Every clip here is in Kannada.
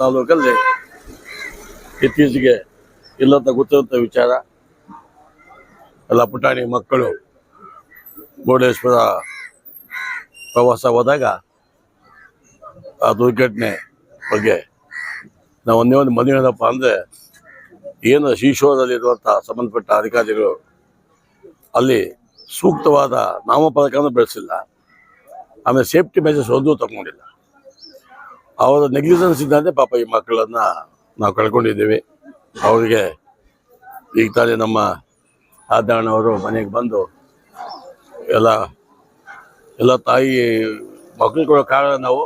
ತಾಲೂಕಲ್ಲಿ ಇತ್ತೀಚೆಗೆ ಇಲ್ಲಂತ ಗೊತ್ತಿರುವಂಥ ವಿಚಾರ, ಎಲ್ಲ ಪುಟಾಣಿ ಮಕ್ಕಳು ಮುರುಡೇಶ್ವರ ಪ್ರವಾಸ ಹೋದಾಗ ಆ ದುರ್ಘಟನೆ ಬಗ್ಗೆ ನಾವು ಒಂದೇ ಒಂದು ಮನವಿ ಏನಪ್ಪ ಅಂದರೆ, ಏನು ಶೀಶೋದಲ್ಲಿರುವಂಥ ಸಂಬಂಧಪಟ್ಟ ಅಧಿಕಾರಿಗಳು ಅಲ್ಲಿ ಸೂಕ್ತವಾದ ನಾಮಫಲಕವನ್ನು ಬೆಳೆಸಿಲ್ಲ. ಆಮೇಲೆ ಸೇಫ್ಟಿ ಮೆಸೇಜ್ ಒಂದೂ ತಗೊಂಡಿಲ್ಲ. ಅವರ ನೆಗ್ಲಿಜೆನ್ಸ್ ಇದ್ದಂತೆ ಪಾಪ ಈ ಮಕ್ಕಳನ್ನ ನಾವು ಕಳ್ಕೊಂಡಿದ್ದೀವಿ. ಅವರಿಗೆ ಈಗ ತಾನೇ ನಮ್ಮ ಆದಣ್ಣವರು ಮನೆಗೆ ಬಂದು ಎಲ್ಲ ಎಲ್ಲ ತಾಯಿ ಮಕ್ಕಳು ಕೊಡೋ ಕಾರಣ ನಾವು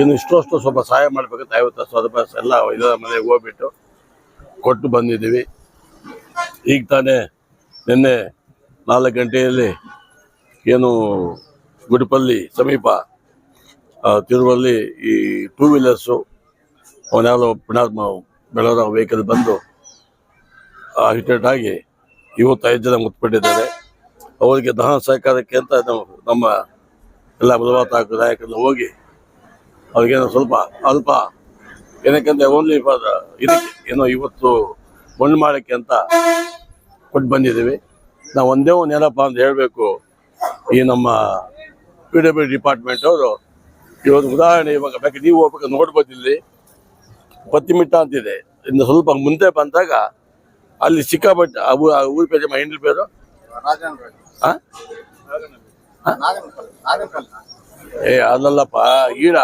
ಇನ್ನು ಇಷ್ಟೋಷ್ಟು ಸ್ವಲ್ಪ ಸಹಾಯ ಮಾಡಬೇಕಂತ ಐವತ್ತು ಸ್ವಲ್ಪ ಎಲ್ಲ ಇದರ ಮನೆಗೆ ಹೋಗ್ಬಿಟ್ಟು ಕೊಟ್ಟು ಬಂದಿದ್ದೀವಿ. ಈಗ ತಾನೇ ನಿನ್ನೆ ನಾಲ್ಕು ಗಂಟೆಯಲ್ಲಿ ಏನು ಗುಡಿಪಲ್ಲಿ ಸಮೀಪ ತಿರುವಲ್ಲಿ ಈ ಟೂ ವೀಲರ್ಸು ಅವನ್ಯಾವುದೋ ಪುಣಾತ್ಮ ಬೆಳವರ ವೆಹಿಕಲ್ ಬಂದು ಹಿಟೇಟ್ ಆಗಿ ಐದು ಜನ ಮುತ್ಪಟ್ಟಿದ್ದಾರೆ. ಅವರಿಗೆ ದಹನ ಸಹಕಾರಕ್ಕೆ ಅಂತ ನಮ್ಮ ಎಲ್ಲ ಬಲವಾದ ನಾಯಕರೆಲ್ಲ ಹೋಗಿ, ಅವ್ರಿಗೇನೋ ಸ್ವಲ್ಪ ಅಲ್ಪ, ಏನಕ್ಕಂದ್ರೆ ಓನ್ಲಿ ಫಾರ್ ಇದಕ್ಕೆ, ಏನೋ ಇವತ್ತು ಮಣ್ಣು ಮಾಡೋಕ್ಕೆ ಅಂತ ಕೊಟ್ಟು ಬಂದಿದ್ದೀವಿ. ನಾವು ಒಂದೇ ಒಂದು ಏನಪ್ಪ ಅಂತ ಹೇಳಬೇಕು, ಈ ನಮ್ಮ ಪಿ ಡಬ್ಲ್ಯೂ ಡಿಪಾರ್ಟ್ಮೆಂಟ್ ಅವರು ಇವತ್ತು ಉದಾಹರಣೆ ಇವಾಗ ಬೇಕಾದ್ರೆ ನೀವು ಹೋಗ್ಬೇಕು, ನೋಡ್ಬೋದು ಇಲ್ಲಿ. ಪತ್ತಿಮಿಟ್ಟ ಅಂತಿದೆ. ಇನ್ನು ಸ್ವಲ್ಪ ಮುಂದೆ ಬಂದಾಗ ಅಲ್ಲಿ ಸಿಕ್ಕಾಪಟ್ಟೆ ಊರ ಪೇಜೆ ಹೆಂಡ್ರ ಪೇರು? ಏ ಅಲ್ಲಲ್ಲಪ್ಪ ಈಡ.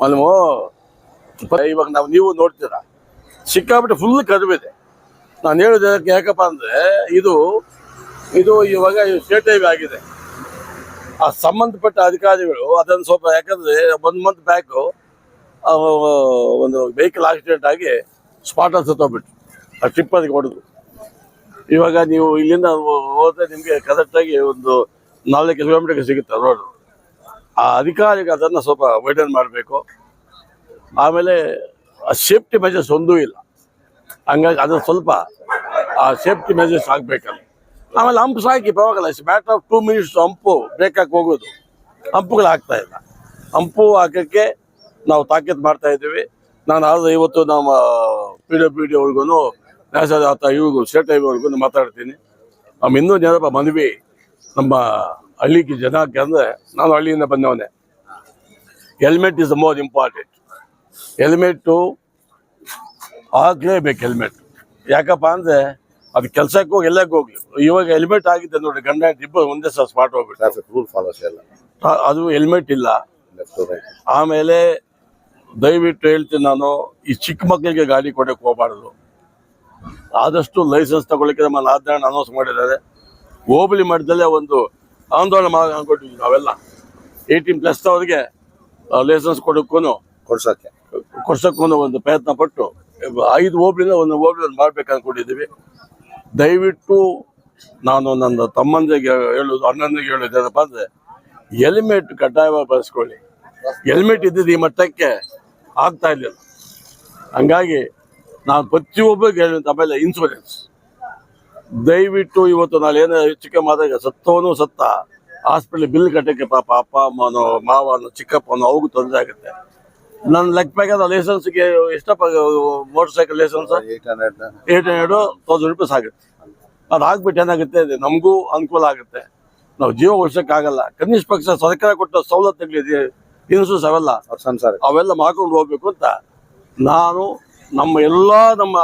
ಮಲ್ಮು ಇವಾಗ ನಾವು ನೀವು ನೋಡ್ತೀರಾ? ಸಿಕ್ಕಾಪಟ್ಟೆ ಫುಲ್ ಕದುವಿದೆ. ನಾನು ಹೇಳೋದು ಯಾಕೆ- ಯಾಕಪ್ಪ ಅಂದ್ರೆ, ಇದು ಇದು ಇವಾಗ ಸ್ಟೇಟ್ ಹೈವೇ ಆಗಿದೆ. ಆ ಸಂಬಂಧಪಟ್ಟ ಅಧಿಕಾರಿಗಳು ಅದನ್ನು ಸ್ವಲ್ಪ ಯಾಕಂದ್ರೆ ಒಂದು ಮಂತ್ ಬ್ಯಾಕ್ ಒಂದು ವೆಹಿಕಲ್ ಆಕ್ಸಿಡೆಂಟ್ ಆಗಿ ಸ್ಪಾಟ್ ಅಲ್ಲಿ ಸತ್ತೋಗ್ಬಿಟ್ರು. ಆ ಅದಕ್ಕೆ ಹೊಡೆದು ಇವಾಗ ನೀವು ಇಲ್ಲಿಂದ ಹೋದ್ರೆ ನಿಮಗೆ ಕರೆಕ್ಟಾಗಿ ಒಂದು ನಾಲ್ಕು ಕಿಲೋಮೀಟರ್ಗೆ ಸಿಗುತ್ತೆ ರೋಡ್ ಆ ಅಧಿಕಾರಿಗೆ ಅದನ್ನು ಸ್ವಲ್ಪ ವೈಡನ್ ಮಾಡಬೇಕು. ಆಮೇಲೆ ಆ ಸೇಫ್ಟಿ ಮೆಜರ್ಸ್ ಒಂದೂ ಇಲ್ಲ. ಹಂಗಾಗಿ ಅದು ಸ್ವಲ್ಪ ಆ ಸೇಫ್ಟಿ ಮೆಜರ್ಸ್ ಆಗಬೇಕಲ್ಲ. ಆಮೇಲೆ ಹಂಪು ಸಾಕಿ ಪರವಾಗಿಲ್ಲ it's matter of two minutes hump break ಹೋಗೋದು. ಹಂಪುಗಳು ಆಗ್ತಾ ಇಲ್ಲ. ಹಂಪು ಹಾಕೋಕ್ಕೆ ನಾವು ತಾಕೀತು ಮಾಡ್ತಾ ಇದ್ದೀವಿ. ನಾನು ಆದ್ರೆ ಇವತ್ತು ನಮ್ಮ ಪಿ ಡಿ ಪಿ ಡಿ ಅವ್ರಿಗೂ ನ್ಯಾಷನಲ್ ಇವ್ರಿಗೂ ಸ್ಟೇಟ್ ಹೈವೇವರೆಗೂ ಮಾತಾಡ್ತೀನಿ. ನಮ್ಮ ಇನ್ನೂ ಜನಪ್ಪ ಮನವಿ, ನಮ್ಮ ಹಳ್ಳಿಗೆ ಜನಕ್ಕೆ ಅಂದರೆ ನಾನು ಹಳ್ಳಿಯಿಂದ ಬಂದವನೇ. Helmet is more important helmet ಆಗಲೇಬೇಕು ಹೆಲ್ಮೆಟ್ ಯಾಕಪ್ಪ ಅಂದರೆ ಅದು ಕೆಲ್ಸಕ್ಕೆ ಹೋಗಿ ಎಲ್ಲಕ್ಕೆ ಹೋಗ್ಲಿ. ಇವಾಗ ಹೆಲ್ಮೆಟ್ ಆಗಿದೆ ನೋಡಿ ಗಂಡ ಹೆಂಡ್ತಿ ಇಬ್ಬರು ಒಂದೇ ಸಲ ಸ್ಪಾಟ್ ಹೋಗ್ಬಿಟ್ಟು ಟ್ರಾಫಿಕ್ ರೂಲ್ ಫಾಲೋಸ್ ಎಲ್ಲ. ಆ- ಅದು ಹೆಲ್ಮೆಟ್ ಇಲ್ಲ. ಲೆಫ್ಟ್ ರೈಟ್ ಆಮೇಲೆ ದಯವಿಟ್ಟು ಹೇಳ್ತೀನಿ ನಾನು ಈ ಚಿಕ್ಕ ಮಕ್ಕಳಿಗೆ ಗಾಡಿ ಕೊಡಕ್ಕೆ ಹೋಗಬಾರ್ದು. ಆದಷ್ಟು ಲೈಸೆನ್ಸ್ ತಗೊಳ್ಳಿಕ್ಕೆ ನಮ್ಮ ನಾದ್ಯಾಣ ಅನೌನ್ಸ್ ಮಾಡಿದ್ದಾರೆ. ಹೋಬಳಿ ಮಟ್ಟದಲ್ಲೇ ಒಂದು ಆಂದೋಲನ ಮಾಡಿ ಅನ್ಕೊಟ್ಟಿದ್ವಿ ನಾವೆಲ್ಲ. ಏಯ್ಟೀನ್ ಪ್ಲಸ್ ಅವ್ರಿಗೆ ಲೈಸೆನ್ಸ್ ಕೊಡೋಕ್ಕೂ ಕೊಡ್ಸಕ್ಕೆ. ಕೊಡ್ಸಕ್ಕೂ ಒಂದು ಪ್ರಯತ್ನ ಪಟ್ಟು ಐದು ಹೋಬ್ಳಿಂದ ಒಂದು ಹೋಬ್ಳಿ ಮಾಡ್ಬೇಕು ಅನ್ಕೊಂಡಿದ್ದೀವಿ ದಯವಿಟ್ಟು ನಾನು ನನ್ನ ತಮ್ಮಂದಿಗೆ ಹೇಳೋದು ಅಣ್ಣನಿಗೆ ಹೇಳೋದು ಏನಪ್ಪ ಅಂದರೆ ಹೆಲ್ಮೆಟ್ ಕಡ್ಡಾಯವಾಗಿ ಬಳಸ್ಕೊಳ್ಳಿ. ಹೆಲ್ಮೆಟ್ ಇದ್ದಿದ್ದು ಈ ಮಟ್ಟಕ್ಕೆ ಆಗ್ತಾ ಇರಲಿಲ್ಲ. ಹಂಗಾಗಿ ನಾನು ಪ್ರತಿಯೊಬ್ಬರಿಗೆ ಹೇಳುವಂತ ಆಮೇಲೆ ಇನ್ಶೂರೆನ್ಸ್ ದಯವಿಟ್ಟು ಇವತ್ತು ನಾನು ಏನೇ ಹೆಚ್ಚಿಗೆ ಮಾತಾಗ ಸತ್ತವನು ಸತ್ತ. ಹಾಸ್ಪಿಟ್ಲ್ ಬಿಲ್ ಕಟ್ಟಕ್ಕೆ ಪಾಪ ಅಪ್ಪ ಅಮ್ಮನೋ, ಮಾವನೋ, ಚಿಕ್ಕಪ್ಪನೋ ಅವ್ರಿಗೂ ತೊಂದರೆ ಆಗುತ್ತೆ. ನನ್ನ ಲೆಕ್ಕ ಪ್ರಕಾರ ಲೈಸೆನ್ಸ್ಗೆ ಎಷ್ಟಪ್ಪ motor cycle licence eight hundred thousand rupees ಆಗುತ್ತೆ ಅದು ಆಗ್ಬಿಟ್ಟು ಏನಾಗುತ್ತೆ ಅದು ನಮಗೂ ಅನುಕೂಲ ಆಗುತ್ತೆ. ನಾವು ಜೀವ ಉಳಿಸೋಕ್ಕಾಗಲ್ಲ. ಕನಿಷ್ಠ ಪಕ್ಷ ಸರ್ಕಾರ ಕೊಟ್ಟ ಸವಲತ್ತುಗಳಿದೆ ಇನ್ಸೂರೆನ್ಸ್ ಅವೆಲ್ಲ. ಅವೆಲ್ಲ ಮಾಡ್ಕೊಂಡು ಹೋಗ್ಬೇಕು ಅಂತ ನಾನು ನಮ್ಮ ಎಲ್ಲ ನಮ್ಮ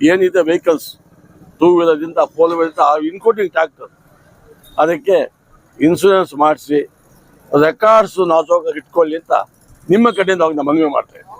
ಏನಿದೆ ವೆಹಿಕಲ್ಸ್ ಟೂ ವೀಲರ್ದಿಂದ ಫೋರ್ ವೀಲರ್ ಇನ್ಕ್ಲೂಡಿಂಗ್ ಟ್ಯಾಕ್ಟರ್ ಅದಕ್ಕೆ ಇನ್ಸೂರೆನ್ಸ್ ಮಾಡಿಸಿ ರೆಕಾರ್ಡ್ಸು ನಾವು ಇಟ್ಕೊಳ್ಳಿ ಅಂತ ನಿಮ್ಮ ಕಡೆಯಿಂದ ಅವಾಗ ನಮ್ಮ ಮನವಿ ಮಾಡ್ತೇವೆ